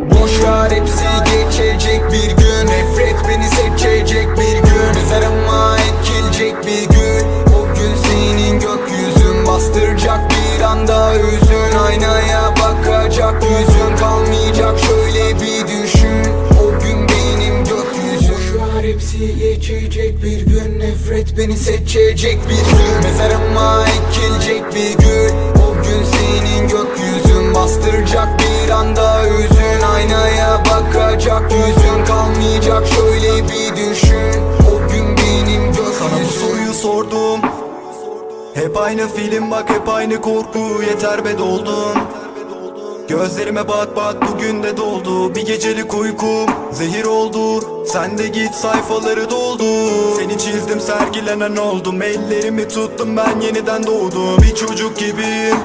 Boş ver hepsi geçecek bir gün. Nefret beni seçecek bir gün. Mezarıma ekilecek bir gün. O gün senin gökyüzün. Bastıracak bir anda üzün Aynaya bakacak yüzün. Kalmayacak şöyle bir düşün. O gün benim gökyüzüm. Boş ver hepsi geçecek bir gün. Nefret beni seçecek bir gün. Mezarıma ekilecek bir gün. Yüzün kalmayacak şöyle bir düşün. O gün benim Sana bu soruyu sordum. Hep aynı film bak hep aynı korku. Yeter be doldum. Gözlerime bak bak bugün de doldu. Bir gecelik uykum zehir oldu. Sen de git sayfaları doldu. Seni çizdim sergilenen oldum. Ellerimi tuttum ben yeniden doğdum. Bir çocuk gibiyim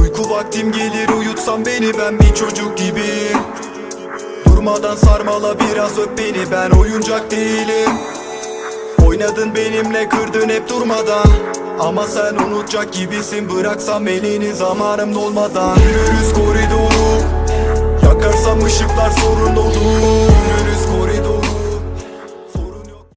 Uyku vaktim gelir uyutsam beni ben bir çocuk gibiyim Durmadan sarmala biraz öp beni ben oyuncak değilim. Oynadın benimle kırdın hep durmadan. Ama sen unutacak gibisin Bıraksam elini zamanım dolmadan. Yürürüz koridoru Yakarsam ışıklar sorun olur